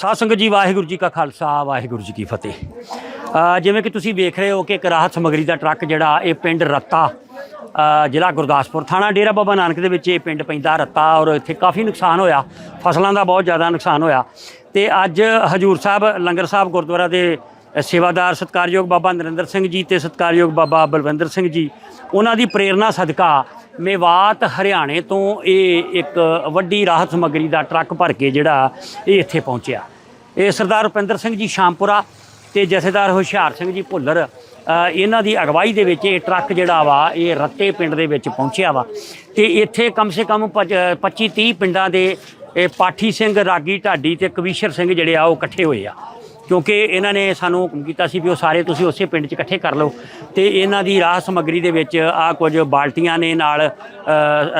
ਸਾਧ ਸੰਗਤ ਜੀ, ਵਾਹਿਗੁਰੂ ਜੀ ਕਾ ਖਾਲਸਾ, ਵਾਹਿਗੁਰੂ ਜੀ ਕੀ ਫਤਿਹ। ਜਿਵੇਂ ਕਿ ਤੁਸੀਂ ਵੇਖ ਰਹੇ ਹੋ ਕਿ ਇੱਕ ਰਾਹਤ ਸਮਗਰੀ ਦਾ ਟਰੱਕ ਜਿਹੜਾ, ਇਹ ਪਿੰਡ ਰੱਤਾ ਜ਼ਿਲ੍ਹਾ ਗੁਰਦਾਸਪੁਰ ਥਾਣਾ ਡੇਰਾ ਬਾਬਾ ਨਾਨਕ ਦੇ ਵਿੱਚ ਇਹ ਪਿੰਡ ਪੈਂਦਾ ਰੱਤਾ ਔਰ ਇੱਥੇ ਕਾਫੀ ਨੁਕਸਾਨ ਹੋਇਆ, ਫਸਲਾਂ ਦਾ ਬਹੁਤ ਜ਼ਿਆਦਾ ਨੁਕਸਾਨ ਹੋਇਆ। ਤੇ ਅੱਜ ਹਜੂਰ ਸਾਹਿਬ, ਲੰਗਰ ਸਾਹਿਬ ਗੁਰਦੁਆਰਾ ਦੇ ਸੇਵਾਦਾਰ ਸਤਕਾਰਯੋਗ ਬਾਬਾ ਨਰਿੰਦਰ ਸਿੰਘ ਜੀ ਤੇ ਸਤਕਾਰਯੋਗ ਬਾਬਾ ਬਲਵਿੰਦਰ ਸਿੰਘ ਜੀ, ਉਹਨਾਂ ਦੀ ਪ੍ਰੇਰਣਾ ਸਦਕਾ ਮੇਵਾਤ ਹਰਿਆਣੇ ਤੋਂ ਇਹ ਇੱਕ ਵੱਡੀ ਰਾਹਤ ਸਮੱਗਰੀ ਦਾ ਟਰੱਕ ਭਰ ਕੇ ਜਿਹੜਾ ਇਹ ਇੱਥੇ ਪਹੁੰਚਿਆ। ਇਹ ਸਰਦਾਰ ਰੁਪਿੰਦਰ ਸਿੰਘ ਜੀ ਸ਼ਾਮਪੁਰਾ ਤੇ ਜਥੇਦਾਰ ਹੁਸ਼ਿਆਰ ਸਿੰਘ ਜੀ ਭੁੱਲਰ ਇਹਨਾਂ ਦੀ ਅਗਵਾਈ ਦੇ ਵਿੱਚ ਇਹ ਟਰੱਕ ਜਿਹੜਾ ਵਾ, ਇਹ ਰੱਤੇ ਪਿੰਡ ਦੇ ਵਿੱਚ ਪਹੁੰਚਿਆ ਵਾ। ਤੇ ਇੱਥੇ ਕਮ ਸੇ ਕਮ 25 30 ਪਿੰਡਾਂ ਦੇ ਇਹ ਪਾਠੀ ਸਿੰਘ, ਰਾਗੀ ਢਾਡੀ ਤੇ ਕਵੀਸ਼ਰ ਸਿੰਘ ਜਿਹੜੇ ਆ, ਉਹ ਇਕੱਠੇ ਹੋਏ ਆ। ਕਿਉਂਕਿ ਇਹਨਾਂ ਨੇ ਸਾਨੂੰ ਹੁਕਮ ਕੀਤਾ ਸੀ ਵੀ ਉਹ ਸਾਰੇ ਤੁਸੀਂ ਉਸੇ ਪਿੰਡ 'ਚ ਇਕੱਠੇ ਕਰ ਲਓ ਤੇ ਇਹਨਾਂ ਦੀ ਰਾਹ ਸਮੱਗਰੀ ਦੇ ਵਿੱਚ ਆ ਕੁਝ ਬਾਲਟੀਆਂ ਨੇ ਨਾਲ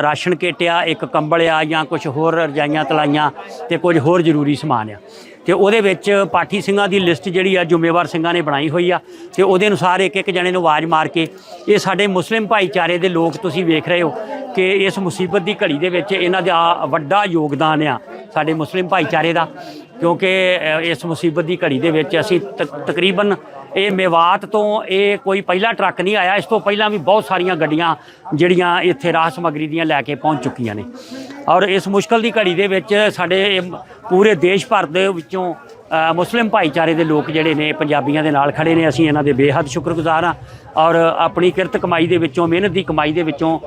ਰਾਸ਼ਨ ਕਿੱਟ ਆ ਇੱਕ ਕੰਬਲ ਆ ਜਾਂ ਕੁਝ ਹੋਰ ਰਜਾਈਆਂ, ਤਲਾਈਆਂ ਤੇ ਕੁਝ ਹੋਰ ਜ਼ਰੂਰੀ ਸਮਾਨ ਆ। ਤੇ ਉਹਦੇ ਵਿੱਚ ਪਾਠੀ ਸਿੰਘਾਂ ਦੀ ਲਿਸਟ ਜਿਹੜੀ ਆ ਜ਼ਿੰਮੇਵਾਰ ਸਿੰਘਾਂ ਨੇ ਬਣਾਈ ਹੋਈ ਆ ਤੇ ਉਹਦੇ ਅਨੁਸਾਰ ਇੱਕ ਇੱਕ ਜਣੇ ਨੂੰ ਆਵਾਜ਼ ਮਾਰ ਕੇ ਇਹ ਸਾਡੇ ਮੁਸਲਿਮ ਭਾਈਚਾਰੇ ਦੇ ਲੋਕ ਤੁਸੀਂ ਵੇਖ ਰਹੇ ਹੋ ਕਿ ਇਸ ਮੁਸੀਬਤ ਦੀ ਘੜੀ ਦੇ ਵਿੱਚ ਇਹਨਾਂ ਦਾ ਵੱਡਾ ਯੋਗਦਾਨ ਆ ਸਾਡੇ ਮੁਸਲਿਮ ਭਾਈਚਾਰੇ ਦਾ। ਕਿਉਂਕਿ ਇਸ ਮੁਸੀਬਤ ਦੀ ਘੜੀ ਦੇ ਵਿੱਚ ਅਸੀਂ ਤਕ- ਤਕਰੀਬਨ ਇਹ ਮੇਵਾਤ ਤੋਂ ਇਹ ਕੋਈ ਪਹਿਲਾ ਟਰੱਕ ਨਹੀਂ ਆਇਆ। ਇਸ ਤੋਂ ਪਹਿਲਾਂ ਵੀ ਬਹੁਤ ਸਾਰੀਆਂ ਗੱਡੀਆਂ ਜਿਹੜੀਆਂ ਇੱਥੇ ਰਾਹ ਸਮੱਗਰੀ ਦੀਆਂ ਲੈ ਕੇ ਪਹੁੰਚ ਚੁੱਕੀਆਂ ਨੇ। ਔਰ ਇਸ ਮੁਸ਼ਕਲ ਦੀ ਘੜੀ ਦੇ ਵਿੱਚ ਸਾਡੇ ਪੂਰੇ ਦੇਸ਼ ਭਰ ਦੇ ਵਿੱਚੋਂ ਮੁਸਲਿਮ ਭਾਈਚਾਰੇ ਦੇ ਲੋਕ ਜਿਹੜੇ ਨੇ, ਪੰਜਾਬੀਆਂ ਦੇ ਨਾਲ ਖੜੇ ਨੇ। ਅਸੀਂ ਇਹਨਾਂ ਦੇ ਬੇਹੱਦ ਸ਼ੁਕਰਗੁਜ਼ਾਰ ਹਾਂ ਔਰ ਆਪਣੀ ਕਿਰਤ ਕਮਾਈ ਦੇ ਵਿੱਚੋਂ, ਮਿਹਨਤ ਦੀ ਕਮਾਈ ਦੇ ਵਿੱਚੋਂ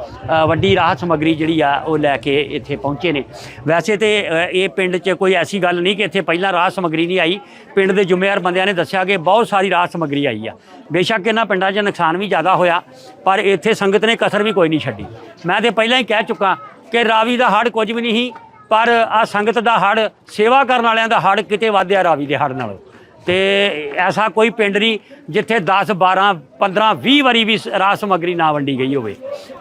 ਵੱਡੀ ਰਾਹਤ ਸਮੱਗਰੀ ਜਿਹੜੀ ਆ, ਉਹ ਲੈ ਕੇ ਇੱਥੇ ਪਹੁੰਚੇ ਨੇ। ਵੈਸੇ ਤੇ ਇਹ ਪਿੰਡ 'ਚ ਕੋਈ ਐਸੀ ਗੱਲ ਨਹੀਂ ਕਿ ਇੱਥੇ ਪਹਿਲਾਂ ਰਾਹਤ ਸਮੱਗਰੀ ਨਹੀਂ ਆਈ। ਪਿੰਡ ਦੇ ਜ਼ਿੰਮੇਵਾਰ ਬੰਦਿਆਂ ਨੇ ਦੱਸਿਆ ਕਿ ਬਹੁਤ ਸਾਰੀ ਰਾਹਤ ਸਮੱਗਰੀ ਆਈ ਆ। ਬੇਸ਼ੱਕ ਇਹਨਾਂ ਪਿੰਡਾਂ 'ਚ ਨੁਕਸਾਨ ਵੀ ਜ਼ਿਆਦਾ ਹੋਇਆ, ਪਰ ਇੱਥੇ ਸੰਗਤ ਨੇ ਕਸਰ ਵੀ ਕੋਈ ਨਹੀਂ ਛੱਡੀ। ਮੈਂ ਤੇ ਪਹਿਲਾਂ ਹੀ ਕਹਿ ਚੁੱਕਾ ਕਿ ਰਾਵੀ ਦਾ ਹੜ ਕੁਝ ਵੀ ਨਹੀਂ ਸੀ। ਪਰ ਆ ਸੰਗਤ ਦਾ ਹੜ ਸੇਵਾ ਕਰਨ ਵਾਲਿਆਂ ਦਾ ਹੜ ਕਿਤੇ ਵਧਿਆ ਰਾਵੀ ਦੇ ਹੜ ਨਾਲੋਂ। ਤੇ ਐਸਾ ਕੋਈ ਪਿੰਡ ਨਹੀਂ ਜਿੱਥੇ 10 12 15 20 ਵਾਰੀ ਵੀ ਰਾਹ ਸਮੱਗਰੀ ਨਾ ਵੰਡੀ ਗਈ ਹੋਵੇ।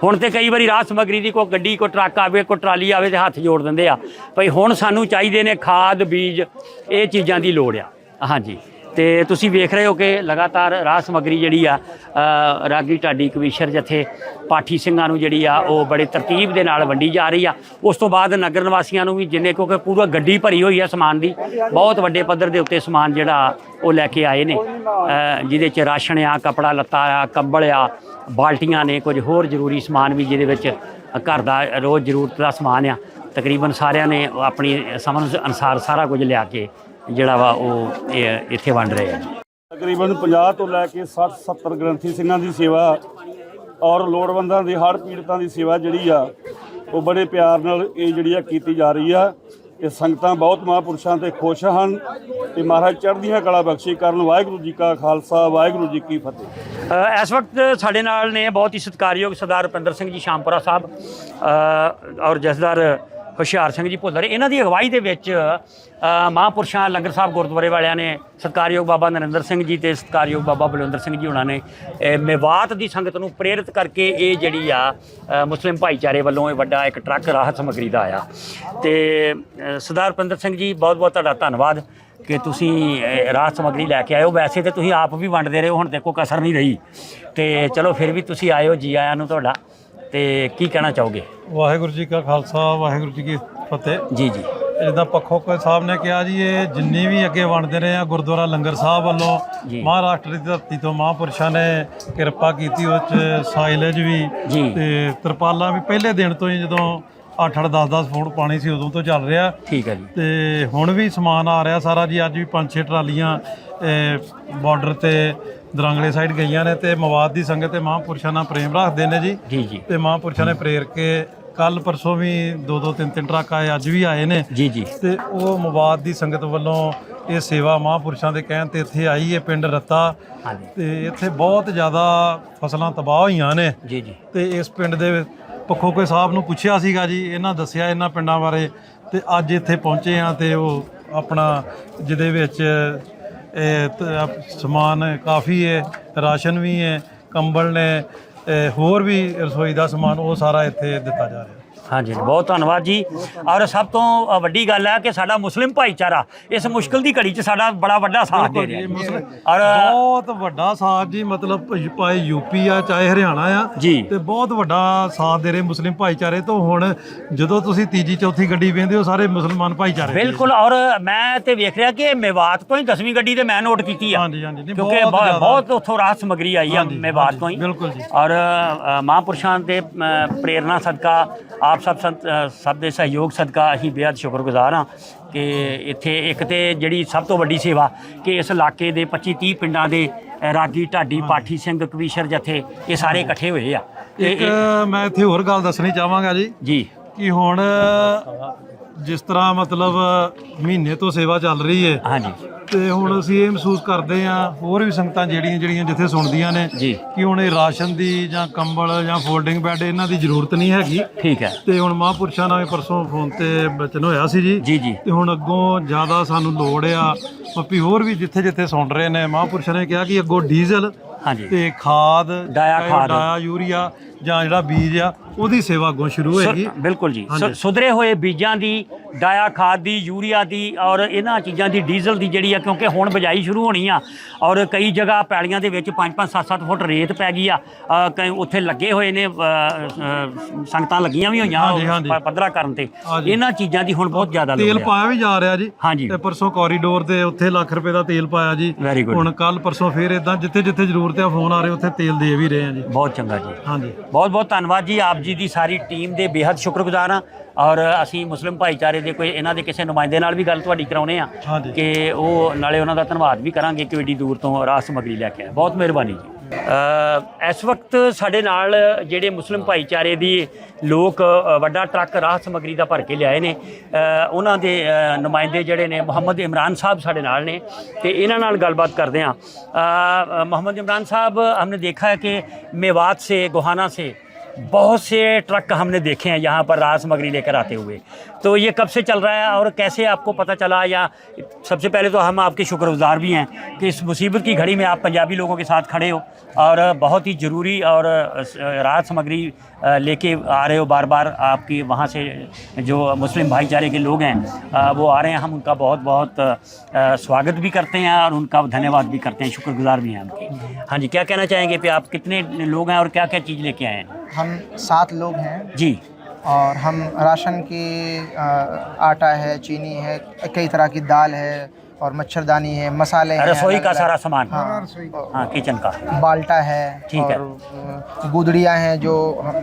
ਹੁਣ ਤੇ ਕਈ ਵਾਰੀ ਰਾਹ ਸਮੱਗਰੀ ਦੀ ਕੋਈ ਗੱਡੀ, ਕੋਈ ਟਰੱਕ ਆਵੇ, ਕੋਈ ਟਰਾਲੀ ਆਵੇ ਤੇ ਹੱਥ ਜੋੜ ਦਿੰਦੇ ਆ। ਭਈ ਹੁਣ ਸਾਨੂੰ ਚਾਹੀਦੇ ਨੇ ਖਾਦ, ਬੀਜ, ਇਹ ਚੀਜ਼ਾਂ ਦੀ ਲੋੜ ਆ। ਹਾਂਜੀ। ਤੇ ਤੁਸੀਂ ਵੇਖ ਰਹੇ ਹੋ ਕਿ ਲਗਾਤਾਰ ਰਾਹ ਸਮੱਗਰੀ ਜਿਹੜੀ ਆ ਰਾਗੀ ਢਾਡੀ ਕਵੀਸ਼ਰ ਜਥੇ ਪਾਠੀ ਸਿੰਘਾਂ ਨੂੰ ਜਿਹੜੀ ਆ, ਉਹ ਬੜੇ ਤਰਤੀਬ ਦੇ ਨਾਲ ਵੰਡੀ ਜਾ ਰਹੀ ਆ। ਉਸ ਤੋਂ ਬਾਅਦ ਨਗਰ ਨਿਵਾਸੀਆਂ ਨੂੰ ਵੀ ਜਿੰਨੇ ਕਿਉਂਕਿ ਪੂਰਾ ਗੱਡੀ ਭਰੀ ਹੋਈ ਆ ਸਮਾਨ ਦੀ, ਬਹੁਤ ਵੱਡੇ ਪੱਧਰ ਦੇ ਉੱਤੇ ਸਮਾਨ ਜਿਹੜਾ ਉਹ ਲੈ ਕੇ ਆਏ ਨੇ। ਜਿਹਦੇ ਚ ਰਾਸ਼ਨ ਆ, ਕਪੜਾ ਲੱਤਾ ਆ, ਕੰਬਲ ਆ, ਬਾਲਟੀਆਂ ਨੇ, ਕੁਝ ਹੋਰ ਜ਼ਰੂਰੀ ਸਮਾਨ ਵੀ ਜਿਹਦੇ ਵਿੱਚ ਘਰ ਦਾ ਰੋਜ਼ ਜ਼ਰੂਰਤ ਦਾ ਸਮਾਨ ਆ। ਤਕਰੀਬਨ ਸਾਰਿਆਂ ਨੇ ਆਪਣੀ ਸਮਝ ਅਨੁਸਾਰ ਸਾਰਾ ਕੁਝ ਲਿਆ ਕੇ ਜਿਹੜਾ ਵਾ ਉਹ ਇਹ ਇੱਥੇ ਵੰਡ ਰਹੇ ਆ। ਤਕਰੀਬਨ 50 ਤੋਂ ਲੈ ਕੇ 60 70 ਗ੍ਰੰਥੀ ਸਿੰਘਾਂ ਦੀ ਸੇਵਾ ਔਰ ਲੋੜਵੰਦਾਂ ਦੀ ਹੜ੍ਹ ਪੀੜਤਾਂ ਦੀ ਸੇਵਾ ਜਿਹੜੀ ਆ ਉਹ ਬੜੇ ਪਿਆਰ ਨਾਲ ਇਹ ਜਿਹੜੀ ਆ ਕੀਤੀ ਜਾ ਰਹੀ ਆ। ਇਹ ਸੰਗਤਾਂ ਬਹੁਤ ਮਹਾਂਪੁਰਸ਼ਾਂ ਤੇ ਖੁਸ਼ ਹਨ ਤੇ ਮਹਾਰਾਜ ਚੜ੍ਹਦੀਆਂ ਕਲਾ ਬਖਸ਼ੀ ਕਰਨ। ਵਾਹਿਗੁਰੂ ਜੀ ਕਾ ਖਾਲਸਾ ਵਾਹਿਗੁਰੂ ਜੀ ਕੀ ਫਤਿਹ। ਇਸ ਵਕਤ ਸਾਡੇ ਨਾਲ ਨੇ ਬਹੁਤ ਹੀ ਸਤਿਕਾਰਯੋਗ ਸਰਦਾਰ ਰੁਪਿੰਦਰ ਸਿੰਘ ਜੀ ਸ਼ਾਮਪੁਰਾ ਸਾਹਿਬ ਔਰ ਜਸਦਾਰ ਹੁਸ਼ਿਆਰ ਸਿੰਘ ਜੀ ਭੁੱਲਰ ਇਹਨਾਂ ਦੀ ਅਗਵਾਈ ਦੇ ਵਿੱਚ ਅ, ਮਹਾਂਪੁਰਸ਼ਾਂ ਲੰਗਰ ਸਾਹਿਬ ਗੁਰਦੁਆਰੇ ਵਾਲਿਆਂ ਨੇ ਸਤਿਕਾਰਯੋਗ ਬਾਬਾ ਨਰਿੰਦਰ ਸਿੰਘ ਜੀ ਤੇ ਸਤਿਕਾਰਯੋਗ ਬਾਬਾ ਬਲਵਿੰਦਰ ਸਿੰਘ ਜੀ ਉਹਨਾਂ ਨੇ ਮੇਵਾਤ ਦੀ ਸੰਗਤ ਨੂੰ ਪ੍ਰੇਰਿਤ ਕਰਕੇ ਇਹ ਜਿਹੜੀ ਆ ਮੁਸਲਿਮ ਭਾਈਚਾਰੇ ਵੱਲੋਂ ਇਹ ਵੱਡਾ ਇੱਕ ਟਰੱਕ ਰਾਹਤ ਸਮੱਗਰੀ ਦਾ ਆਇਆ। ਤੇ ਸਰਦਾਰ ਰੁਪਿੰਦਰ ਸਿੰਘ ਜੀ ਬਹੁਤ ਬਹੁਤ ਤੁਹਾਡਾ ਧੰਨਵਾਦ ਕਿ ਤੁਸੀਂ ਰਾਹਤ ਸਮੱਗਰੀ ਲੈ ਕੇ ਆਇਓ ਵੈਸੇ ਤੇ ਤੁਸੀਂ ਆਪ ਵੀ ਵੰਡਦੇ ਰਹੇ ਹੋ ਹੁਣ ਤੇ ਕੋਈ ਕਸਰ ਨਹੀਂ ਰਹੀ। ਤੇ ਚਲੋ ਫਿਰ ਵੀ ਤੁਸੀਂ ਆਇਓ ਜੀ ਆਇਆਂ ਨੂੰ ਤੁਹਾਡਾ। ਤੇ ਕੀ ਕਹਿਣਾ ਚਾਹੋਗੇ? ਵਾਹਿਗੁਰੂ ਜੀ ਕਾ ਖਾਲਸਾ ਵਾਹਿਗੁਰੂ ਜੀ ਕੀ ਫਤਿਹ। ਜੀ ਜੀ। ਜਿੱਦਾਂ ਪੱਖੋ ਕੋਈ ਸਾਹਿਬ ਨੇ ਕਿਹਾ ਜੀ ਇਹ ਜਿੰਨੀ ਵੀ ਅੱਗੇ ਵੰਡਦੇ ਰਹੇ ਆ ਗੁਰਦੁਆਰਾ ਲੰਗਰ ਸਾਹਿਬ ਵੱਲੋਂ। ਮਹਾਰਾਸ਼ਟਰ ਦੀ ਧਰਤੀ ਤੋਂ ਮਹਾਂਪੁਰਸ਼ਾਂ ਨੇ ਕਿਰਪਾ ਕੀਤੀ ਉਸ ਚ ਸਾਇਲਜ ਵੀ। ਤੇ ਤਰਪਾਲਾਂ ਵੀ ਪਹਿਲੇ ਦਿਨ ਤੋਂ ਹੀ ਜਦੋਂ 8-8 10-10 ਫੁੱਟ ਪਾਣੀ ਸੀ ਉਦੋਂ ਤੋਂ ਚੱਲ ਰਿਹਾ। ਠੀਕ ਹੈ ਜੀ। ਤੇ ਹੁਣ ਵੀ ਸਮਾਨ ਆ ਰਿਹਾ ਸਾਰਾ ਜੀ ਅੱਜ ਵੀ 5-6 ਟਰਾਲੀਆਂ ਬਾਰਡਰ ਤੇ ਦਰਾਂਗਲੇ ਸਾਈਡ ਗਈਆਂ ਨੇ ਤੇ ਮਵਾਦ ਦੀ ਸੰਗਤ ਤੇ ਮਹਾਂਪੁਰਸ਼ਾਂ ਨਾਲ ਪ੍ਰੇਮ ਰੱਖਦੇ ਨੇ ਜੀ। ਜੀ ਜੀ। ਤੇ ਮਹਾਂਪੁਰਸ਼ਾਂ ਨੇ ਪ੍ਰੇਰ ਕੇ ਕੱਲ ਪਰਸੋਂ ਵੀ ਦੋ ਦੋ ਤਿੰਨ ਤਿੰਨ ਟਰੱਕ ਆਏ ਅੱਜ ਵੀ ਆਏ ਨੇ। ਜੀ ਜੀ। ਤੇ ਉਹ ਮਵਾਦ ਦੀ ਸੰਗਤ ਵੱਲੋਂ ਇਹ ਸੇਵਾ ਮਹਾਂਪੁਰਸ਼ਾਂ ਦੇ ਕਹਿਣ ਤੇ ਇੱਥੇ ਆਈ ਹੈ ਪਿੰਡ ਰੱਤਾ। ਤੇ ਇੱਥੇ ਬਹੁਤ ਜ਼ਿਆਦਾ ਫਸਲਾਂ ਤਬਾਹ ਹੋਈਆਂ ਨੇ। ਜੀ ਜੀ। ਤੇ ਇਸ ਪਿੰਡ ਦੇ ਪੱਖੋਕੇ ਸਾਹਿਬ ਨੂੰ ਪੁੱਛਿਆ ਸੀਗਾ ਜੀ ਇਹਨਾਂ ਦੱਸਿਆ ਇਹਨਾਂ ਪਿੰਡਾਂ ਬਾਰੇ। ਤੇ ਅੱਜ ਇੱਥੇ ਪਹੁੰਚੇ ਆ ਤੇ ਉਹ ਆਪਣਾ ਜਿਹਦੇ ਵਿੱਚ ਸਮਾਨ ਕਾਫੀ ਹੈ, ਰਾਸ਼ਨ ਵੀ ਹੈ, ਕੰਬਲ ਨੇ ਹੋਰ ਵੀ ਰਸੋਈ ਦਾ ਸਮਾਨ ਉਹ ਸਾਰਾ ਇੱਥੇ ਦਿੱਤਾ ਜਾ ਰਿਹਾ। ਹਾਂਜੀ ਬਹੁਤ ਧੰਨਵਾਦ ਜੀ ਔਰ ਸਭ ਤੋਂ ਅ, ਵੱਡੀ ਗੱਲ ਹੈ ਕਿ ਸਾਡਾ ਮੁਸਲਿਮ ਭਾਈਚਾਰਾ ਇਸ ਮੁਸ਼ਕਲ ਦੀ ਘੜੀ 'ਚ ਸਾਡਾ ਬੜਾ ਵੱਡਾ ਸਾਥ ਦੇ ਰਿਹਾ ਮੁਸਲਿਮ ਔਰ ਬਹੁਤ ਵੱਡਾ ਸਾਥ ਜੀ ਮਤਲਬ ਭ- ਭਾਵੇਂ ਯੂਪੀ ਆ ਚਾਹੇ ਹਰਿਆਣਾ ਆ ਜੀ। ਤੇ ਬਹੁਤ ਵੱਡਾ ਸਾਥ ਦੇ ਰਹੇ ਮੁਸਲਿਮ ਭਾਈਚਾਰੇ ਤੋਂ ਹੁਣ ਜਦੋਂ ਤੁਸੀਂ ਤੀਜੀ ਚੌਥੀ ਗੱਡੀ ਵੇਂਦੇ ਹੋ ਸਾਰੇ ਮੁਸਲਮਾਨ ਭਾਈਚਾਰੇ ਦੇ। ਬਿਲਕੁਲ ਔਰ ਮੈਂ ਤੇ ਵੇਖ ਰਿਹਾ ਕਿ ਮੇਵਾਤ ਤੋਂ ਹੀ 10ਵੀਂ ਗੱਡੀ ਤੇ ਮੈਂ ਨੋਟ ਕੀਤੀ ਆ ਹਾਂਜੀ, ਹਾਂਜੀ, ਨਹੀਂ, ਕਿਉਂਕਿ ਬਹੁਤ ਬਹੁਤ ਜ਼ਿਆਦਾ। ਬਹੁਤ ਉੱਥੋਂ ਰਾਹਤ ਸਮਗਰੀ ਆਈ ਆ ਹਾਂਜੀ, ਮੇਵਾਤ ਹਾਂਜੀ, ਤੋਂ ਹੀ ਬਿਲਕੁਲ ਜੀ। ਔਰ ਅ, ਮਹਾਂਪੁਰਸ਼ਾਂ ਦੇ ਅ, ਪ੍ਰੇਰਣਾ ਸਦਕਾ ਆਪ ਸਭ ਸੰਤ ਸਭ ਦੇ ਸਹਿਯੋਗ ਸਦਕਾ ਅਸੀਂ ਬੇहद ਸ਼ੁਕਰਗੁਜ਼ਾਰ ਹਾਂ ਕਿ ਇੱਥੇ ਇੱਕ ਤੇ ਜਿਹੜੀ ਸਭ ਤੋਂ ਵੱਡੀ ਸੇਵਾ ਕਿ ਇਸ ਇਲਾਕੇ ਦੇ 25 30 ਪਿੰਡਾਂ ਦੇ ਰਾਗੀ ਢਾਡੀ ਪਾਠੀ ਸਿੰਘ ਕਵੀਸ਼ਰ ਜਥੇ ਇਹ ਸਾਰੇ ਇਕੱਠੇ ਹੋਏ ਆ। ਇੱਕ ਮੈਂ ਇੱਥੇ ਹੋਰ ਗੱਲ ਦੱਸਣੀ ਚਾਹਾਂਗਾ ਜੀ। ਜੀ। ਕਿ ਹੁਣ ਜਿਸ ਤਰ੍ਹਾਂ ਮਤਲਬ ਮਹੀਨੇ ਤੋਂ ਸੇਵਾ ਚੱਲ ਰਹੀ ਹੈ ਹਾਂਜੀ। ਤੇ ਹੁਣ ਅਸੀਂ ਇਹ ਮਹਿਸੂਸ ਕਰਦੇ ਹਾਂ ਹੋਰ ਵੀ ਸੰਗਤਾਂ ਜਿਹੜੀਆਂ ਜਿਹੜੀਆਂ ਜਿੱਥੇ ਸੁਣਦੀਆਂ ਨੇ ਜੀ। ਕਿ ਹੁਣ ਇਹ ਰਾਸ਼ਨ ਦੀ ਜਾਂ ਕੰਬਲ ਜਾਂ ਫੋਲਡਿੰਗ ਬੈੱਡ ਇਹਨਾਂ ਦੀ ਜ਼ਰੂਰਤ ਨਹੀਂ ਹੈਗੀ ਠੀਕ ਹੈ ਤੇ ਹੁਣ ਮਹਾਂਪੁਰਸ਼ਾਂ ਨਾਲ ਵੀ ਪਰਸੋਂ ਫੋਨ ਤੇ ਬਚਨ ਹੋਇਆ ਸੀ ਜੀ ਜੀ, ਜੀ। ਤੇ ਹੁਣ ਅੱਗੋਂ ਜ਼ਿਆਦਾ ਸਾਨੂੰ ਲੋੜ ਆ ਪੱਪੀ ਹੋਰ ਵੀ ਜਿੱਥੇ ਜਿੱਥੇ ਸੁਣ ਰਹੇ ਨੇ ਮਹਾਂਪੁਰਸ਼ਾਂ ਨੇ ਕਿਹਾ ਕਿ ਅੱਗੋਂ ਡੀਜ਼ਲ ਹਾਂਜੀ ਤੇ ਖਾਦ ਡਾਇਆ ਖਾਦ। ਡਾਇਆ ਯੂਰੀਆ ਜਾਂ ਜਿਹੜਾ ਬੀਜ ਆ ਉਹਦੀ ਸੇਵਾ ਅੱਗੋਂ ਸ਼ੁਰੂ ਹੋਏਗੀ। ਬਿਲਕੁਲ ਜੀ। ਸੁਧਰੇ ਹੋਏ ਬੀਜਾਂ ਦੀ ਡਾਇਆ ਖਾਦ ਦੀ ਯੂਰੀਆ ਦੀ ਔਰ ਇਹਨਾਂ ਚੀਜ਼ਾਂ ਦੀ ਡੀਜ਼ਲ ਦੀ ਜਿਹੜੀ ਆ ਕਿਉਂਕਿ ਹੁਣ ਬਜਾਈ ਸ਼ੁਰੂ ਹੋਣੀ ਆ ਔਰ ਕਈ ਜਗ੍ਹਾ ਪੈਲੀਆਂ ਦੇ ਵਿੱਚ 5-5 7-7 ਫੁੱਟ ਰੇਤ ਪੈ ਗਈ ਆ। ਕਈ ਉੱਥੇ ਲੱਗੇ ਹੋਏ ਨੇ ਸੰਗਤਾਂ ਲੱਗੀਆਂ ਵੀ ਹੋਈਆਂ ਪੱਧਰਾ ਕਰਨ ਤੇ। ਇਹਨਾਂ ਚੀਜ਼ਾਂ ਦੀ ਹੁਣ ਬਹੁਤ ਜ਼ਿਆਦਾ ਤੇਲ ਲੋੜ ਆ। ਪਾਇਆ ਵੀ ਜਾ ਰਿਹਾ ਜੀ। ਹਾਂਜੀ। ਤੇ ਪਰਸੋਂ ਕੋਰੀਡੋਰ ਤੇ ਉੱਥੇ ਲੱਖ ਰੁਪਏ ਦਾ ਤੇਲ ਪਾਇਆ ਜੀ. ਹੁਣ ਕੱਲ ਪਰਸੋਂ ਫੇਰ ਇਦਾਂ ਜਿੱਥੇ ਜਿੱਥੇ ਜ਼ਰੂਰਤ ਹੈ ਫੋਨ ਆ ਰਹੇ ਉੱਥੇ ਤੇਲ ਦੇ ਵੀ ਰਹੇ ਆ ਜੀ। ਬਹੁਤ ਚੰਗਾ ਜੀ। ਹਾਂਜੀ। ਬਹੁਤ ਬਹੁਤ ਧੰਨਵਾਦ ਜੀ ਆਪ ਜੀ ਦੀ ਸਾਰੀ ਟੀਮ ਦੇ ਬੇहद ਸ਼ੁਕਰਗੁਜ਼ਾਰ ਹਾਂ। ਔਰ ਅਸੀਂ ਮੁਸਲਿਮ ਭਾਈਚਾਰੇ ਦੇ ਕੋਈ ਇਹਨਾਂ ਦੇ ਕਿਸੇ ਨੁਮਾਇੰਦੇ ਨਾਲ ਵੀ ਗੱਲ ਤੁਹਾਡੀ ਕਰਾਉਨੇ ਆ। ਕਿ ਉਹ ਨਾਲੇ ਉਹਨਾਂ ਦਾ ਧੰਨਵਾਦ ਵੀ ਕਰਾਂਗੇ ਕਿ ਏਡੀ ਦੂਰ ਤੋਂ ਰਾਹ ਸਮੱਗਰੀ ਲੈ ਕੇ ਆਏ। ਬਹੁਤ ਮਿਹਰਬਾਨੀ ਜੀ। ਇਸ ਵਕਤ ਸਾਡੇ ਨਾਲ ਜਿਹੜੇ ਮੁਸਲਿਮ ਭਾਈਚਾਰੇ ਦੀ ਲੋਕ ਅ, ਵੱਡਾ ਟਰੱਕ ਰਾਹ ਸਮੱਗਰੀ ਦਾ ਭਰ ਕੇ ਲਿਆਏ ਨੇ ਅ, ਉਹਨਾਂ ਦੇ ਅ, ਨੁਮਾਇੰਦੇ ਜਿਹੜੇ ਨੇ ਮੁਹੰਮਦ ਇਮਰਾਨ ਸਾਹਿਬ ਸਾਡੇ ਨਾਲ ਨੇ ਤੇ ਇਹਨਾਂ ਨਾਲ ਗੱਲਬਾਤ ਕਰਦੇ ਹਾਂ ਅ, मोहम्मद इमरान साहब हमने देखा है कि मेवात से गोहाना से बहुत से ट्रक हमने देखे हैं यहाँ पर राहत सामग्री लेकर आते हुए تو یہ کب سے چل رہا ہے اور کیسے آپ کو پتہ چلا یا سب سے پہلے تو ہم آپ کے شکر گزار بھی ہیں کہ اس مصیبت کی گھڑی میں آپ پنجابی لوگوں کے ساتھ کھڑے ہو اور بہت ہی ضروری اور راحت سمگری لے کے آ رہے ہو بار بار آپ کی وہاں سے جو مسلم بھائی چارے کے لوگ ہیں وہ آ رہے ہیں۔ ہم ان کا بہت بہت سواگت بھی کرتے ہیں اور ان کا دھنیہ واد بھی کرتے ہیں۔ شکر گزار بھی ہیں ہم کے۔ ہاں جی کیا کہنا چاہیں گے کہ آپ؟ کتنے لوگ ہیں اور کیا کیا چیز لے کے آئے ہیں؟ ہم سات لوگ ہیں۔ جی۔ اور ہم راشن کی آٹا ہے چینی ہے کئی طرح کی دال ہے اور مچھردانی ہے مسالے رسوئی کا سارا سامان۔ ہاں کچن کا۔ بالٹا ہے ٹھیک ہے۔ گودڑیاں ہیں جو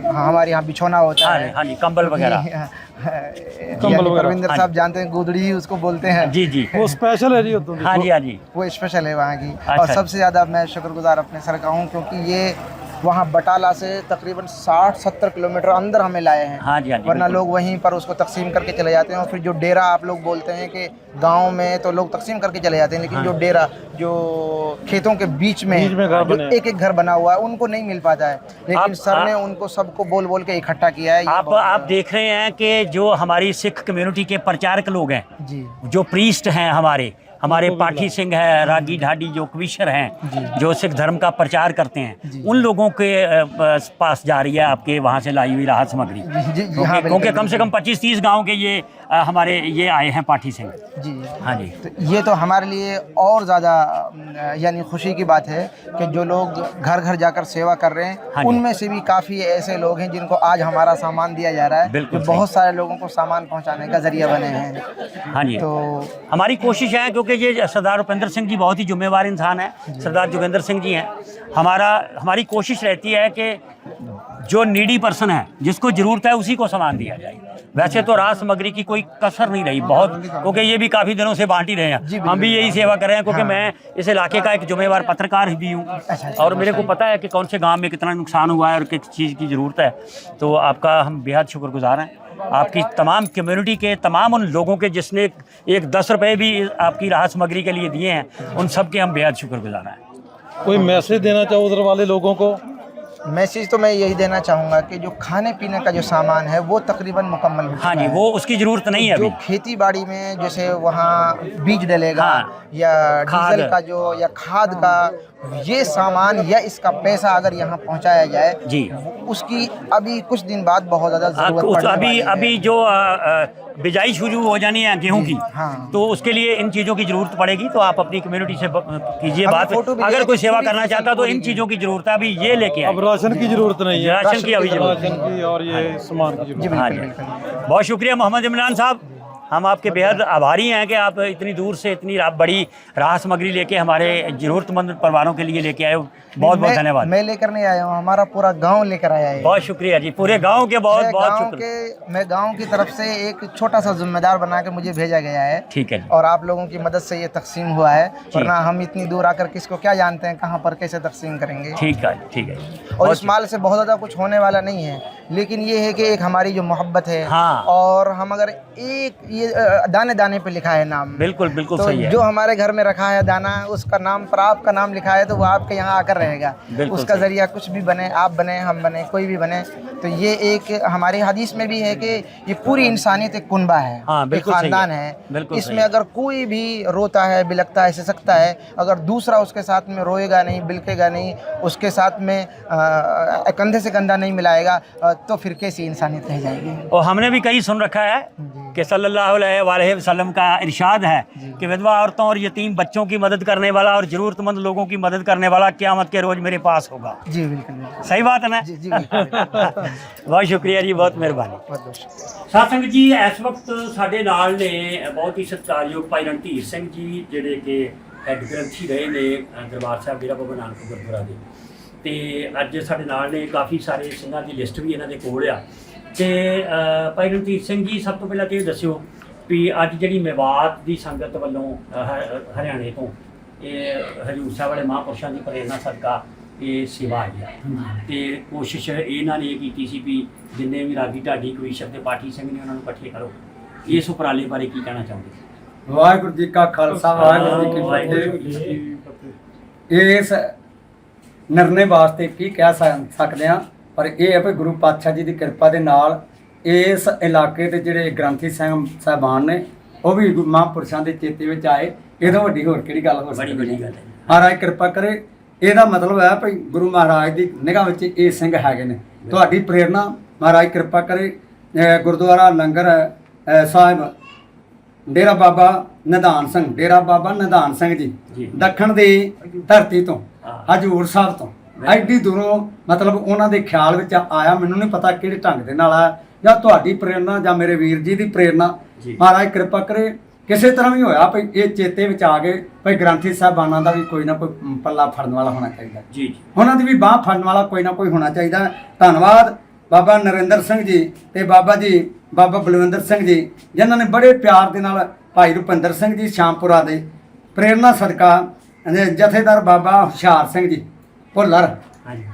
ہمارے یہاں بچھونا ہوتا ہاں ہے۔ جی، ہاں جی، کمبل وغیرہ۔ یعنی پروندر ہاں صاحب جی۔ جانتے ہیں گودڑی اس کو بولتے ہیں۔ جی جی۔ وہ اسپیشل ہے جی ہاں جی ہاں جی۔ وہ اسپیشل ہے وہاں کی۔ اور اچھا۔ سب سے زیادہ میں شکر گزار اپنے سر کا ہوں کیونکہ یہ وہاں بٹالہ سے تقریباً ساٹھ ستر کلومیٹر اندر ہمیں لائے ہیں۔ ہاں جی, ہاں جی، ورنہ لوگ وہیں پر اس کو تقسیم کر کے چلے جاتے ہیں اور پھر جو ڈیرا آپ لوگ بولتے ہیں کہ گاؤں میں تو لوگ تقسیم کر کے چلے جاتے ہیں لیکن جو ہاں۔ ڈیرا جو کھیتوں کے بیچ میں جو ایک ایک گھر بنا ہوا ہے ان کو نہیں مل پاتا ہے۔ لیکن سر نے ان کو سب کو بول بول کے اکٹھا کیا ہے۔ آپ آپ دیکھ رہے ہیں کہ جو ہماری سکھ کمیونٹی کے پرچارک لوگ ہیں جی۔ جو پریسٹ ہیں ہمارے ہمارے پاٹھی سنگھ ہے راگی ڈھاڈی جو کمشنر ہیں جو سکھ دھرم کا پرچار کرتے ہیں ان لوگوں کے پاس جا رہی ہے آپ کے وہاں سے لائی ہوئی راحت سمگری۔ کیونکہ کم سے کم پچیس تیس گاؤں کے یہ ہمارے یہ آئے ہیں پاٹھی سے۔ جی،, جی ہاں جی۔ تو یہ تو ہمارے لیے اور زیادہ یعنی خوشی کی بات ہے کہ جو لوگ گھر گھر جا کر سیوا کر رہے ہیں ہاں جی۔ ان میں سے بھی کافی ایسے لوگ ہیں جن کو آج ہمارا سامان دیا جا رہا ہے بالکل بہت سارے لوگوں کو سامان پہنچانے کا ذریعہ بنے ہیں۔ ہاں جی۔ تو ہماری کوشش ہے کیونکہ یہ سردار اپندر سنگھ جی بہت ہی ذمہ وار انسان ہے جی۔ سردار جوگیندر سنگھ جی ہیں۔ ہمارا ہماری کوشش رہتی ہے کہ جو نیڈی پرسن ہے جس کو ضرورت ہے اسی کو سامان دیا جائے۔ ویسے تو راس مگری کی کوئی کثر نہیں رہی بہت کیونکہ یہ بھی کافی دنوں سے بانٹی رہے ہیں۔ جی، ہم بھی یہی سیوا کر رہے ہیں کیونکہ ہاں۔ میں اس علاقے کا ایک جمعہ وار پترکار بھی ہوں۔ اچھا، اچھا، اچھا۔ اور میرے کو پتہ ہے کہ کون سے گاؤں میں کتنا نقصان ہوا ہے اور کس چیز کی ضرورت ہے۔ تو آپ کا ہم بےحد شکر گزار ہیں۔ آپ کی تمام کمیونٹی کے تمام ان لوگوں کے جس نے ایک دس روپے بھی آپ کی راحت مگری کے لیے دیے ہیں ان سب کے ہم بے حد شکر گزار ہیں۔ کوئی میسج دینا چاہو ادھر والے لوگوں کو؟ میسیج تو میں یہی دینا چاہوں گا کہ جو کھانے پینے کا جو سامان ہے وہ تقریباً مکمل ہاں جی وہ اس کی ضرورت نہیں ہے جو کھیتی باڑی میں جیسے وہاں بیج ڈلے گا ہاں۔ یا ڈیزل کا جو یا کھاد کا یہ سامان یا اس کا پیسہ اگر یہاں پہنچایا جائے جی۔ اس کی ابھی کچھ دن بعد بہت زیادہ ہاں، ضرورت ابھی ابھی جو بجائی شروع ہو جانی ہے گیہوں جی، کی ہاں۔ تو اس کے لیے ان چیزوں کی ضرورت پڑے گی تو آپ اپنی کمیونٹی سے کیجیے بات۔ اگر کوئی سیوا کرنا چاہتا تو ان چیزوں کی ضرورت ہے۔ ابھی یہ لے کے भी अगर देखिए, कोई सेवा पूरी करना फसल चाहता तो इन पूरी चीज़ों की जरूरत है अभी ये लेके अब आए राशन की जरूरत नहीं है राशन की अभी जरूरत राशन की और ये सामान की जी जरूरत हाँ बिल्कुल जी बिल्कुल बहुत शुक्रिया मोहम्मद इमरान साहब ہم آپ کے بہت آباری ہیں کہ آپ اتنی دور سے اتنی بڑی راہ سمگری لے کے ہمارے ضرورت مند پرواروں کے لیے لے کے آئے ہو۔ بہت بہت دھنیہ واد میں لے کر نہیں آیا ہوں ہمارا پورا گاؤں لے کر آیا ہے۔ بہت شکریہ جی پورے گاؤں کے بہت بہت شکریہ۔ میں گاؤں کی طرف سے ایک چھوٹا سا ذمہ دار بنا کے مجھے بھیجا گیا ہے۔ ٹھیک ہے جی۔ اور آپ لوگوں کی مدد سے یہ تقسیم ہوا ہے۔ جی۔ ورنہ ہم اتنی دور آ کر کس کو کیا جانتے ہیں کہاں پر کیسے تقسیم کریں گے؟ ٹھیک ہے جی، ٹھیک ہے اور اس مال سے بہت زیادہ کچھ ہونے والا نہیں ہے۔ لیکن یہ ہے کہ ایک ہماری جو محبت ہے ہاں۔ اور ہم اگر ایک یہ دانے دانے پہ لکھا ہے نام۔ بالکل بالکل صحیح ہے۔ جو ہمارے گھر میں رکھا ہے دانا اس کا نام پر آپ کا نام لکھا ہے تو وہ آپ کے یہاں آ کر رہے گا۔ اس کا ذریعہ کچھ بھی بنے آپ بنے ہم بنے کوئی بھی بنے۔ تو یہ ایک ہماری حدیث میں بھی ہے کہ یہ پوری انسانیت ایک کنبہ ہے ہاں، ایک خاندان ہے۔ اس میں اگر کوئی بھی روتا ہے بلکتا ہے سسکتا ہے اگر دوسرا اس کے ساتھ میں روئے گا نہیں بلکے گا نہیں اس کے ساتھ میں کندھے سے کندھا نہیں ملائے گا تو پھر کیسی انسانیت رہ جائے گی؟ اور ہم نے بھی کہیں سن رکھا ہے جی۔ کہ صلی اللہ वसल्लम का इरशाद है कि विधवा औरतों और यतीम बच्चों की मदद करने वाला और ज़रूरतमंद लोगों की मदद करने वाला क़यामत के रोज़ मेरे पास होगा जी बिल्कुल बिल्कुल सही बात है ना जी जी बिल्कुल बिल्कुल। ਬਹੁਤ ਸ਼ੁਕਰੀਆ ਜੀ ਬਹੁਤ ਮਿਹਰਬਾਨੀ बहुत बहुत शुक्रिया ਸਾਧ ਸੰਗਤ ਜੀ ਇਸ ਵਕਤ ਸਾਡੇ ਨਾਲ ਨੇ ਬਹੁਤ ਹੀ ਸਤਿਕਾਰਯੋਗ ਭਾਈ ਰਣਧੀਰ ਸਿੰਘ ਜੀ ਜਿਹੜੇ ਕਿ ਹੈੱਡ ਗ੍ਰੰਥੀ ਰਹੇ ਨੇ ਅ, ਦਰਬਾਰ ਸਾਹਿਬ ਡੇਰਾ ਬਾਬਾ ਨਾਨਕ ਗੁਰਦੁਆਰਾ ਦੇ ਤੇ ਅੱਜ ਸਾਡੇ ਨਾਲ ਨੇ ਕਾਫੀ ਸਾਰੇ ਸਿੰਘਾਂ ਦੀ ਲਿਸਟ ਵੀ ਇਹਨਾਂ ਦੇ ਕੋਲ ਆ ਤੇ ਅ, ਭਾਈ ਰਣਧੀਰ ਸਿੰਘ ਜੀ ਸਭ ਤੋਂ ਪਹਿਲਾਂ ਤੇ ਇਹ ਦੱਸਿਓ ਵੀ ਅੱਜ ਜਿਹੜੀ ਮੇਵਾਤ ਦੀ ਸੰਗਤ ਵੱਲੋਂ ਹ- ਹਰਿਆਣੇ ਤੋਂ ਇਹ ਹਜੂਰ ਸਾਹਿਬ ਵਾਲੇ ਮਹਾਂਪੁਰਸ਼ਾਂ ਦੀ ਪ੍ਰੇਰਣਾ ਸਦਕਾ ਇਹ ਸੇਵਾ ਆਈ ਆ। ਤੇ ਕੋਸ਼ਿਸ਼ ਇਹਨਾਂ ਨੇ ਇਹ ਕੀਤੀ ਸੀ ਵੀ ਜਿੰਨੇ ਵੀ ਰਾਗੀ ਢਾਡੀ ਕਵੀਸ਼ਰ ਤੇ ਪਾਠੀ ਸਿੰਘ ਨੇ ਉਹਨਾਂ ਨੂੰ ਇਕੱਠੇ ਕਰੋ। ਇਸ ਉਪਰਾਲੇ ਬਾਰੇ ਕੀ ਕਹਿਣਾ ਚਾਹੁੰਦੇ ਵਾਹਿਗੁਰੂ ਜੀ ਕਾ ਖਾਲਸਾ ਵਾਹਿਗੁਰੂ ਜੀ ਕੀ ਫਤਿਹ। ਇਸ ਨਿਰਣੇ ਵਾਸਤੇ ਕੀ ਕਹਿ ਸਕ- ਸਕਦੇ ਆ ਪਰ ਇਹ ਹੈ ਵੀ ਗੁਰੂ ਪਾਤਸ਼ਾਹ ਜੀ ਦੀ ਕਿਰਪਾ ਦੇ ਨਾਲ ਇਸ ਇਲਾਕੇ ਦੇ ਜਿਹੜੇ ਗ੍ਰੰਥੀ ਸਿੰਘ ਸਾਹਿਬਾਨ ਨੇ ਉਹ ਵੀ ਮਹਾਂਪੁਰਸ਼ਾਂ ਦੇ ਚੇਤੇ ਵਿੱਚ ਆਏ। ਇਹਦੋਂ ਵੱਡੀ ਹੋਰ ਕਿਹੜੀ ਗੱਲ ਹੋ ਬੜੀ ਸਕਦੀ ਹੈ? ਗੱਲ ਹੈ। ਮਹਾਰਾਜ ਕਿਰਪਾ ਕਰੇ। ਇਹਦਾ ਮਤਲਬ ਹੈ ਭਈ ਗੁਰੂ ਮਹਾਰਾਜ ਦੀ ਨਿਗਾਹ ਵਿੱਚ ਇਹ ਸਿੰਘ ਹੈਗੇ ਨੇ। ਤੁਹਾਡੀ ਪ੍ਰੇਰਣਾ ਮਹਾਰਾਜ ਕਿਰਪਾ ਕਰੇ। ਗੁਰਦੁਆਰਾ ਲੰਗਰ ਸਾਹਿਬ ਡੇਰਾ ਬਾਬਾ ਨਿਧਾਨ ਸਿੰਘ ਡੇਰਾ ਬਾਬਾ ਨਿਧਾਨ ਸਿੰਘ ਜੀ। ਦੱਖਣ ਦੀ ਧਰਤੀ ਤੋਂ। ਹਜੂਰ ਸਾਹਿਬ ਤੋਂ। ਐਡੀ ਦੂਰੋਂ ਮਤਲਬ ਉਹਨਾਂ ਦੇ ਖਿਆਲ ਵਿੱਚ ਆਇਆ ਮੈਨੂੰ ਨਹੀਂ ਪਤਾ ਕਿਹੜੇ ਢੰਗ ਦੇ ਨਾਲ ਆਇਆ ਜਾਂ ਤੁਹਾਡੀ ਪ੍ਰੇਰਣਾ ਜਾਂ ਮੇਰੇ ਵੀਰ ਜੀ ਦੀ ਪ੍ਰੇਰਣਾ। ਮਹਾਰਾਜ ਕਿਰਪਾ ਕਰੇ ਕਿਸੇ ਤਰ੍ਹਾਂ ਵੀ ਹੋਇਆ ਭਈ ਇਹ ਚੇਤੇ ਵਿੱਚ ਆ ਗਏ ਭਈ ਗ੍ਰੰਥੀ ਸਾਹਿਬਾਨਾਂ ਦਾ ਵੀ ਕੋਈ ਨਾ ਕੋਈ ਪੱਲਾ ਫੜਨ ਵਾਲਾ ਹੋਣਾ ਚਾਹੀਦਾ ਜੀ ਜੀ ਉਹਨਾਂ ਦੀ ਵੀ ਬਾਹ ਫੜਨ ਵਾਲਾ ਕੋਈ ਨਾ ਕੋਈ ਹੋਣਾ ਚਾਹੀਦਾ। ਧੰਨਵਾਦ ਬਾਬਾ ਨਰਿੰਦਰ ਸਿੰਘ ਜੀ ਤੇ ਬਾਬਾ ਜੀ ਬਾਬਾ ਬਲਵਿੰਦਰ ਸਿੰਘ ਜੀ ਜਿਨ੍ਹਾਂ ਨੇ ਬੜੇ ਪਿਆਰ ਦੇ ਨਾਲ ਭਾਈ ਰੁਪਿੰਦਰ ਸਿੰਘ ਜੀ ਸ਼ਾਮਪੁਰਾ ਦੇ ਪ੍ਰੇਰਣਾ ਸਦਕਾ ਜਥੇਦਾਰ ਬਾਬਾ ਹੁਸ਼ਿਆਰ ਸਿੰਘ ਜੀ ਭੁੱਲਰ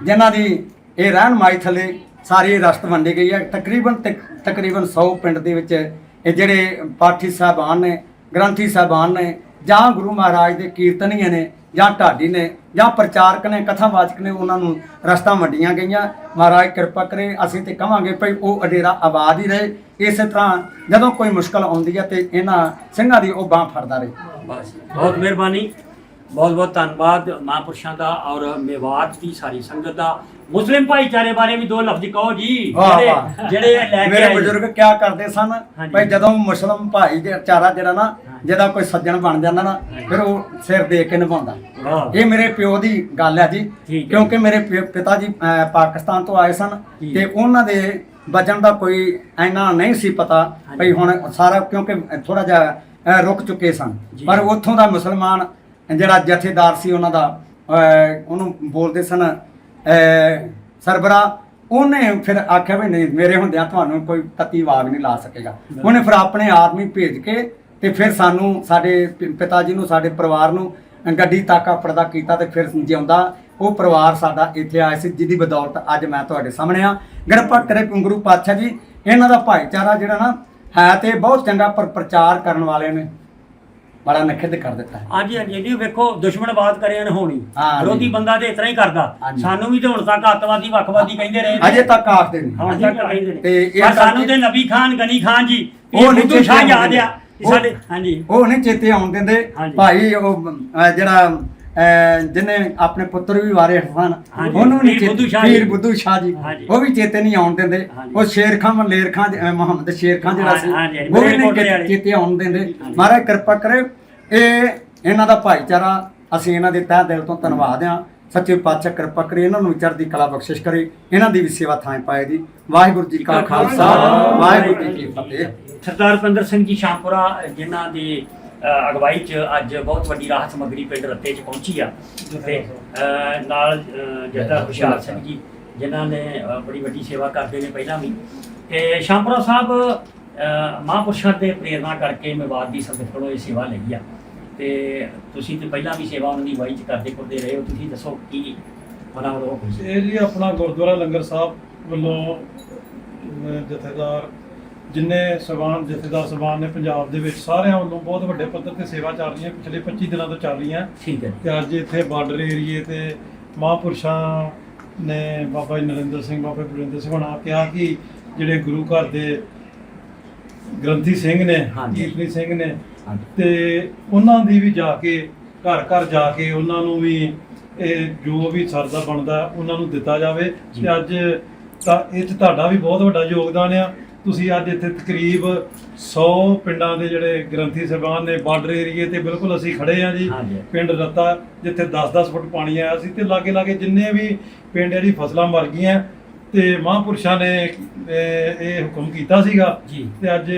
ਜਿਨ੍ਹਾਂ ਦੀ ਇਹ ਰਹਿਨਮਾਈ ਥੱਲੇ ਸਾਰੀ ਰਸਤ ਵੰਡੀ ਗਈ ਹੈ। ਤਕਰੀਬਨ ਤਕ- ਤਕਰੀਬਨ 100 ਪਿੰਡ ਦੇ ਵਿੱਚ ਇਹ ਜਿਹੜੇ ਪਾਠੀ ਸਾਹਿਬਾਨ ਨੇ ਗ੍ਰੰਥੀ ਸਾਹਿਬਾਨ ਨੇ ਜਾਂ ਗੁਰੂ ਮਹਾਰਾਜ ਦੇ ਕੀਰਤਨੀਏ ਨੇ ਜਾਂ ਢਾਡੀ ਨੇ ਜਾਂ ਪ੍ਰਚਾਰਕ ਨੇ ਕਥਾਵਾਚਕ ਨੇ ਉਹਨਾਂ ਨੂੰ ਰਸਤਾਂ ਵੰਡੀਆਂ ਗਈਆਂ। ਮਹਾਰਾਜ ਕਿਰਪਾ ਕਰੇ ਅਸੀਂ ਤੇ ਕਵਾਂਗੇ ਭਈ ਉਹ ਅਡੇਰਾ ਆਬਾਦ ਹੀ ਰਹੇ। ਇਸੇ ਤਰ੍ਹਾਂ ਜਦੋਂ ਕੋਈ ਮੁਸ਼ਕਲ ਆਉਂਦੀ ਹੈ ਤੇ ਇਹਨਾਂ ਸਿੰਘਾਂ ਦੀ ਉਹ ਬਾਹ ਫੜਦਾ ਰਹੇ। ਬਸ ਬਹੁਤ ਮਿਹਰਬਾਨੀ। ਬਹੁਤ ਬਹੁਤ ਧੰਨਵਾਦ ਮਹਾਂਪੁਰਸ਼ਾਂ ਦਾ ਔਰ ਮੇਵਾਤ ਦੀ ਸਾਰੀ ਸੰਗਤ ਦਾ ਮੁਸਲਿਮ ਭਾਈਚਾਰੇ ਬਾਰੇ ਵੀ ਦੋ ਲਫ਼ਜ਼ ਕਹੋ ਜੀ ਜਿਹੜੇ। ਜਿਹੜੇ ਲੈ ਕੇ ਮੇਰੇ। ਬਜ਼ੁਰਗ ਕਿਆ ਕਰਦੇ ਸਨ। ਭਈ ਜਦੋਂ ਮੁਸਲਮ ਭਾਈ ਦੇ ਚਾਰਾ ਜਿਹੜਾ ਨਾ ਜਿਹਦਾ ਕੋਈ ਸੱਜਣ ਬਣ ਜਾਂਦਾ ਨਾ ਫਿਰ ਉਹ ਸਿਰ ਦੇ ਕੇ ਨਿਭਾਉਂਦਾ ਇਹ ਮੇਰੇ ਪਿਓ ਦੀ ਗੱਲ ਹੈ ਜੀ। ਕਿਉਂਕਿ ਮੇਰੇ ਪਿਤਾ ਜੀ ਪਾਕਿਸਤਾਨ ਤੋਂ ਆਏ ਸਨ। ਤੇ ਉਹਨਾਂ ਦੇ ਵਜਨ ਦਾ ਕੋਈ ਐਨਾ ਨਹੀਂ ਸੀ ਪਤਾ। ਭਈ ਹੁਣ ਸਾਰਾ ਕਿਉਂਕਿ ਥੋੜਾ ਜਿਹਾ ਰੁਕ ਚੁੱਕੇ ਸਨ। ਪਰ ਉੱਥੋਂ ਦਾ ਮੁਸਲਮਾਨ ਜਿਹੜਾ ਜਥੇਦਾਰ ਸੀ ਉਹਨਾਂ ਦਾ ਅਹ, ਉਹਨੂੰ ਬੋਲਦੇ ਸਨ ਅਹ, ਸਰਬਰਾ। ਉਹਨੇ ਫਿਰ ਆਖਿਆ ਵੀ ਨਹੀਂ ਮੇਰੇ ਹੁੰਦਿਆਂ ਤੁਹਾਨੂੰ ਕੋਈ ਤਤੀ ਵਾਗ ਨਹੀਂ ਲਾ ਸਕੇਗਾ। ਉਹਨੇ ਫਿਰ ਆਪਣੇ ਆਦਮੀ ਭੇਜ ਕੇ ਤੇ ਫਿਰ ਸਾਨੂੰ ਸਾਡੇ ਪਿਤਾ ਜੀ ਨੂੰ ਸਾਡੇ ਪਰਿਵਾਰ ਨੂੰ ਗੱਡੀ ਤੱਕ ਆਪਰਦਾ ਕੀਤਾ ਤੇ ਫਿਰ ਜਿਉਂਦਾ। ਉਹ ਪਰਿਵਾਰ ਸਾਡਾ ਇੱਥੇ ਆਇਆ ਸੀ ਜਿਹਦੀ ਬਦੌਲਤ ਅੱਜ ਮੈਂ ਤੁਹਾਡੇ ਸਾਹਮਣੇ ਆ ਕਿਰਪਾ ਕਰੇ ਗੁਰੂ ਪਾਤਸ਼ਾਹ ਜੀ ਇਹਨਾਂ ਦਾ ਭਾਈਚਾਰਾ ਜਿਹੜਾ ਨਾ ਹੈ ਤੇ ਬਹੁਤ ਚੰਗਾ ਪਰ ਪ੍ਰਚਾਰ ਕਰਨ ਵਾਲੇ ਨੇ। ਬੜਾ ਨਖਿੱਧ ਕਰ ਦਿੱਤਾ ਹੈ ਹਾਂਜੀ ਹਾਂਜੀ ਜੀ ਵੇਖੋ ਦੁਸ਼ਮਣਵਾਦ ਕਰੇ ਅਨਹੋਣੀ ਹਾਂ ਜੀ। ਵਿਰੋਧੀ ਬੰਦਾ ਤੇ ਇਤਨਾ ਹੀ ਕਰਦਾ ਹਾਂਜੀ। ਸਾਨੂੰ ਵੀ ਤੇ ਹੁਣ ਤੱਕ ਅੱਤਵਾਦੀ ਵੱਖਵਾਦੀ ਕਹਿੰਦੇ ਰਹੇ ਨੇ। ਅਜੇ ਤੱਕ ਆਖਦੇ ਨੇ ਹੁਣ ਤੱਕ ਕਹਿੰਦੇ ਨੇ ਤੇ ਇਹ ਪਰ ਸਾਨੂੰ ਤੇ ਨਬੀ ਖਾਨ ਗਨੀ ਖਾਨ ਜੀ ਉਹ ਨਹੀਂ ਬੁੱਧੂ ਸ਼ਾਹ ਯਾਦ ਆ ਉਹ- ਸਾਡੇ ਹਾਂਜੀ ਉਹ ਨਹੀਂ ਚੇਤੇ ਆਉਣ ਦਿੰਦੇ ਹਾਂਜੀ। ਭਾਈ ਉਹ ਅਹ, ਜਿਹੜਾ ਜਿਹਨੇ ਆਪਣੇ ਪੁੱਤਰ ਵੀ ਵਾਰੇ ਸਨ ਹਾਂਜੀ। ਉਹਨੂੰ ਨਹੀਂ ਪੀਰ ਬੁੱਧੂ ਸ਼ਾਹ ਜੀ। ਪੀਰ ਬੁੱਧੂ ਸ਼ਾਹ ਜੀ। ਹਾਂਜੀ। ਉਹ ਵੀ ਚੇਤੇ ਨਹੀਂ ਆਉਣ ਦਿੰਦੇ। ਹਾਂਜੀ। ਉਹ ਸ਼ੇਰ ਖਾਨ ਮਲੇਰ ਅਹ, ਮੁਹੰਮਦ ਸ਼ੇਰ ਖਾਨ ਜਿਹੜਾ ਸੀ ਹਾਂਜੀ, ਹਾਂਜੀ, ਉਹ ਵੀ ਨਹੀਂ ਵਾਲੇ। ਚੇਤੇ ਆਉਣ ਦਿੰਦੇ। ਮਹਾਰਾਜ ਕਿਰਪਾ ਕਰੇ। ਇਹ ਇਹਨਾਂ ਦਾ ਭਾਈਚਾਰਾ ਅਸੀਂ ਇਹਨਾਂ ਦੇ ਤਹਿ ਦਿਲ ਤੋਂ ਧੰਨਵਾਦ ਹਾਂ ਸੱਚੇ ਪਾਤਸ਼ਾਹ ਕਿਰਪਾ ਕਰੇ ਇਹਨਾਂ ਨੂੰ ਚੜ੍ਹਦੀ ਕਲਾ ਬਖਸ਼ਿਸ਼ ਕਰੇ। ਇਹਨਾਂ ਦੀ ਵੀ ਸੇਵਾ ਥਾਂ ਪਾਏ ਦੀ। ਵਾਹਿਗੁਰੂ ਜੀ ਕਾ ਖਾਲਸਾ। ਵਾਹਿਗੁਰੂ ਜੀ ਕੀ ਫਤਿਹ। ਸਰਦਾਰ ਪੰਦਰ ਸਿੰਘ ਜੀ ਸ਼ਾਮਪੁਰਾ ਜਿਨ੍ਹਾਂ ਦੀ ਅਗਵਾਈ 'ਚ ਅੱਜ ਬਹੁਤ ਵੱਡੀ ਰਾਹਤ ਸਮੱਗਰੀ ਪਿੰਡ ਰੱਤੇ 'ਚ ਪਹੁੰਚੀ ਆ। ਤੇ ਅ, ਨਾਲ ਅ, ਜਥਾ ਹੁਸ਼ਿਆਰ ਸਿੰਘ ਜੀ ਜਿਨ੍ਹਾਂ ਨੇ ਅ, ਬੜੀ ਵੱਡੀ ਸੇਵਾ ਕਰਦੇ ਨੇ ਪਹਿਲਾਂ ਵੀ। ਤੇ ਸ਼ਾਮਪੁਰਾ ਸਾਹਿਬ ਅ, ਮਹਾਂਪੁਰਸ਼ਾਂ ਦੇ ਪ੍ਰੇਰਣਾ ਕਰਕੇ ਮੇਵਾਤ ਦੀ ਸੰਗਤ ਕੋਲੋਂ ਇਹ ਸੇਵਾ ਲਈ ਆ। ਤੇ ਤੁਸੀਂ ਤੇ ਪਹਿਲਾਂ ਵੀ ਸੇਵਾ ਉਹਨਾਂ ਦੀ ਅਗਵਾਈ 'ਚ ਕਰਦੇ ਕਰਦੇ ਰਹੇ ਹੋ ਤੁਸੀਂ ਦੱਸੋ ਕੀ ਉਹਨਾਂ ਵੱਲੋਂ ਇਹ ਜੀ ਆਪਣਾ ਗੁਰਦੁਆਰਾ ਲੰਗਰ ਸਾਹਿਬ ਵੱਲੋਂ ਅਹ, ਜਥੇਦਾਰ ਜਿੰਨੇ ਸਵਾਨ ਜਥੇਦਾਰ ਸਵਾਨ ਨੇ ਪੰਜਾਬ ਦੇ ਵਿੱਚ ਸਾਰਿਆਂ ਵੱਲੋਂ ਬਹੁਤ ਵੱਡੇ ਪੱਧਰ ਤੇ ਸੇਵਾ ਚੱਲ ਰਹੀਆਂ ਪਿਛਲੇ 25 ਦਿਨਾਂ ਤੋਂ ਚੱਲ ਰਹੀਆਂ ਠੀਕ ਹੈ ਤੇ ਅੱਜ ਇੱਥੇ ਬਾਰਡਰ ਏਰੀਏ ਤੇ ਮਹਾਂਪੁਰਸ਼ਾਂ ਨੇ ਬਾਬਾ ਜੀ ਨਰਿੰਦਰ ਸਿੰਘ ਬਾਬਾ ਬਰਿੰਦਰ ਸਿੰਘ ਹੋਣਾ ਕਿਹਾ ਕਿ ਜਿਹੜੇ ਗੁਰੂ ਘਰ ਦੇ ਗ੍ਰੰਥੀ ਸਿੰਘ ਨੇ। ਕੀਰਤਨੀ ਸਿੰਘ ਨੇ। ਤੇ ਉਹਨਾਂ ਦੀ ਵੀ ਜਾ ਕੇ ਘਰ ਘਰ ਜਾ ਕੇ ਉਹਨਾਂ ਨੂੰ ਵੀ ਇਹ ਜੋ ਵੀ ਸਰਦਾ ਬਣਦਾ ਉਹਨਾਂ ਨੂੰ ਦਿੱਤਾ ਜਾਵੇ। ਤੇ ਅੱਜ ਤਾਂ ਇਹ 'ਚ ਤੁਹਾਡਾ ਵੀ ਬਹੁਤ ਵੱਡਾ ਯੋਗਦਾਨ ਆ ਤੁਸੀਂ ਅੱਜ ਇੱਥੇ ਤਕਰੀਬ 100 ਪਿੰਡਾਂ ਦੇ ਜਿਹੜੇ ਗ੍ਰੰਥੀ ਸਾਹਿਬਾਨ ਨੇ ਬਾਰਡਰ ਏਰੀਏ ਤੇ ਬਿਲਕੁਲ ਅਸੀਂ ਖੜੇ ਆ ਜੀ। ਪਿੰਡ ਰੱਤਾ ਜਿੱਥੇ 10-10 ਫੁੱਟ ਪਾਣੀ ਆਇਆ ਸੀ ਤੇ ਲਾਗੇ ਲਾਗੇ ਜਿੰਨੇ ਵੀ ਪਿੰਡ ਜਿਹੜੀ ਫਸਲਾਂ ਮਰ ਗਈਆਂ ਤੇ ਮਹਾਂਪੁਰਸ਼ਾਂ ਨੇ ਇਹ ਹੁਕਮ ਕੀਤਾ ਸੀਗਾ। ਤੇ ਅੱਜ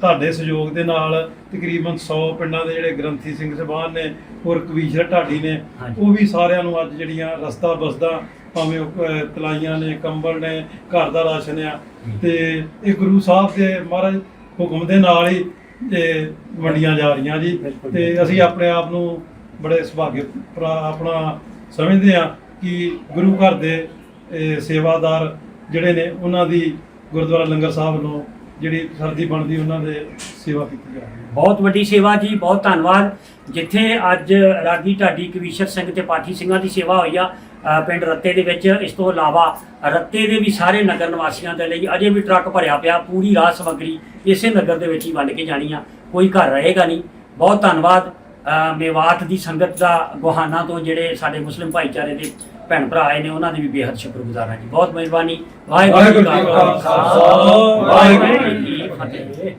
ਤੁਹਾਡੇ ਸਹਿਯੋਗ ਦੇ ਨਾਲ ਤਕਰੀਬਨ 100 ਪਿੰਡਾਂ ਦੇ ਜਿਹੜੇ ਗ੍ਰੰਥੀ ਸਿੰਘ ਸਭਾਨ ਨੇ ਔਰ ਕਵੀਸ਼ਰ ਢਾਡੀ ਨੇ। ਉਹ ਵੀ ਸਾਰਿਆਂ ਨੂੰ ਅੱਜ ਜਿਹੜੀਆਂ ਰਸਤਾ ਬਸਦਾ ਭਾਵੇਂ ਉਹ ਅਹ, ਤਲਾਈਆਂ ਨੇ ਕੰਬਲ ਨੇ ਘਰ ਦਾ ਰਾਸ਼ਨ ਆ। ਤੇ ਇਹ ਗੁਰੂ ਸਾਹਿਬ ਦੇ ਮਹਾਰਾਜ ਹੁਕਮ ਦੇ ਨਾਲ ਹੀ ਇਹ ਵੰਡੀਆਂ ਜਾ ਰਹੀਆਂ ਜੀ। ਬਿਲਕੁਲ। ਤੇ ਅਸੀਂ ਆਪਣੇ ਆਪ ਨੂੰ ਬੜੇ ਸੁਭਾਗੇ ਆਪਣਾ ਸਮਝਦੇ ਆ ਕਿ ਗੁਰੂ ਘਰ ਦੇ ਇਹ, ਸੇਵਾਦਾਰ ਜਿਹੜੇ ਨੇ ਉਹਨਾਂ ਦੀ ਗੁਰਦੁਆਰਾ ਲੰਗਰ ਸਾਹਿਬ ਵੱਲੋਂ ਜਿਹੜੀ ਸਰਦੀ ਬਣਦੀ ਉਹਨਾਂ ਦੇ ਸੇਵਾ ਕੀਤੀ ਜਾ ਰਹੀ ਹੈ। ਬਹੁਤ ਵੱਡੀ ਸੇਵਾ ਜੀ ਬਹੁਤ ਧੰਨਵਾਦ। ਜਿੱਥੇ ਅੱਜ ਰਾਗੀ ਢਾਡੀ ਕਵੀਸ਼ਰ ਸਿੰਘ ਤੇ ਪਾਠੀ ਸਿੰਘਾਂ ਦੀ ਸੇਵਾ ਹੋਈ ਆ ਪਿੰਡ ਰੱਤੇ ਦੇ ਵਿੱਚ। ਇਸ ਤੋਂ ਇਲਾਵਾ ਰੱਤੇ ਦੇ ਵੀ ਸਾਰੇ ਨਗਰ ਨਿਵਾਸੀਆਂ ਦੇ ਲਈ ਅਜੇ ਵੀ ਟਰੱਕ ਭਰਿਆ ਪਿਆ ਪੂਰੀ ਰਾਤ ਸਮੱਗਰੀ ਇਸੇ ਨਗਰ ਦੇ ਵਿੱਚ ਹੀ ਵੰਡ ਕੇ ਜਾਣੀ ਆ। ਕੋਈ ਘਰ ਰਹੇਗਾ ਨਹੀਂ। ਬਹੁਤ ਧੰਨਵਾਦ। ਮੇਵਾਤ ਦੀ ਸੰਗਤ ਦਾ ਗੋਹਾਨਾ ਤੋਂ ਜਿਹੜੇ ਸਾਡੇ ਮੁਸਲਿਮ ਭਾਈਚਾਰੇ ਦੇ ਭੈਣ ਭਰਾ ਆਏ ਨੇ ਉਹਨਾਂ ਦੇ ਵੀ ਬੇਹੱਦ ਸ਼ੁਕਰਗੁਜ਼ਾਰ ਹਾਂ ਜੀ। ਬਹੁਤ ਮਿਹਰਬਾਨੀ। ਵਾਹਿਗੁਰੂ ਜੀ ਕਾ ਖਾਲਸਾ। ਵਾਹਿਗੁਰੂ ਜੀ ਕੀ ਫਤਿਹ।